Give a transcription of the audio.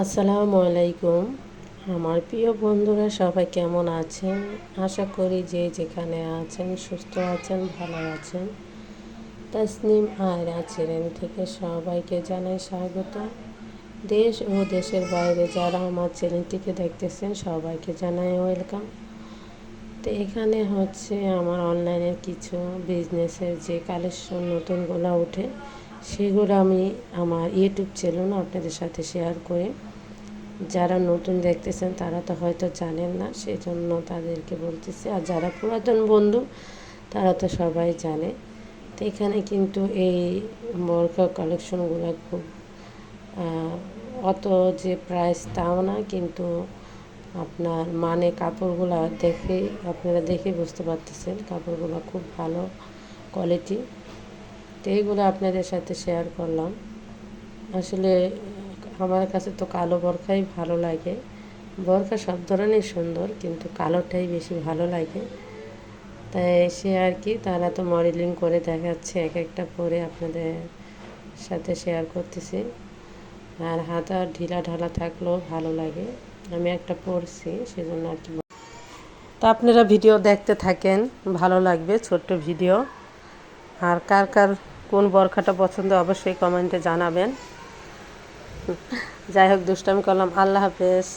আসসালামু আলাইকুম। আমার প্রিয় বন্ধুরা, সবাই কেমন আছেন? আশা করি যে যেখানে আছেন, সুস্থ আছেন, ভালো আছেন। তাসনিম আয়রা চ্যানেল থেকে সবাইকে জানাই স্বাগত। দেশ ও দেশের বাইরে যারা আমার চ্যানেলটিকে দেখতেছেন, সবাইকে জানাই ওয়েলকাম। তো এখানে হচ্ছে আমার অনলাইনের কিছু বিজনেসের যে কালেকশন নতুনগুলো ওঠে সেগুলো আমি আমার ইউটিউব চ্যানেলও আপনাদের সাথে শেয়ার করি। যারা নতুন দেখতেছেন, তারা তো হয়তো জানেন না সেই জন্য তাদেরকে বলতেছি। আর যারা পুরাতন বন্ধু, তারা তো সবাই জানে। তো এখানে কিন্তু এই বরকা কালেকশনগুলো খুব অত যে প্রাইস তাও না, কিন্তু আপনার মানে কাপড়গুলো দেখে, আপনারা দেখে বুঝতে পারতেছেন। কাপড়গুলো খুব ভালো কোয়ালিটি তো এইগুলো আপনাদের সাথে শেয়ার করলাম। আসলে আমার কাছে তো কালো বরখাই ভালো লাগে। বরখা সব ধরনের সুন্দর, কিন্তু কালোটাই বেশি ভালো লাগে। তাই সে আর কি, তারা তো মডেলিং করে দেখাচ্ছে এক একটা পরে আপনাদের সাথে শেয়ার করতেছি। আর হাতা ঢিলা ঢালা থাকলেও ভালো লাগে। আমি একটা পরছি, সেজন্য আর কি তো আপনারা ভিডিও দেখতে থাকেন, ভালো লাগবে ছোট্ট ভিডিও আর কার কার কোন বরখাটা পছন্দ অবশ্যই কমেন্টে জানাবেন। যাই হোক দুষ্টামি করলাম। আল্লাহ হাফেজ।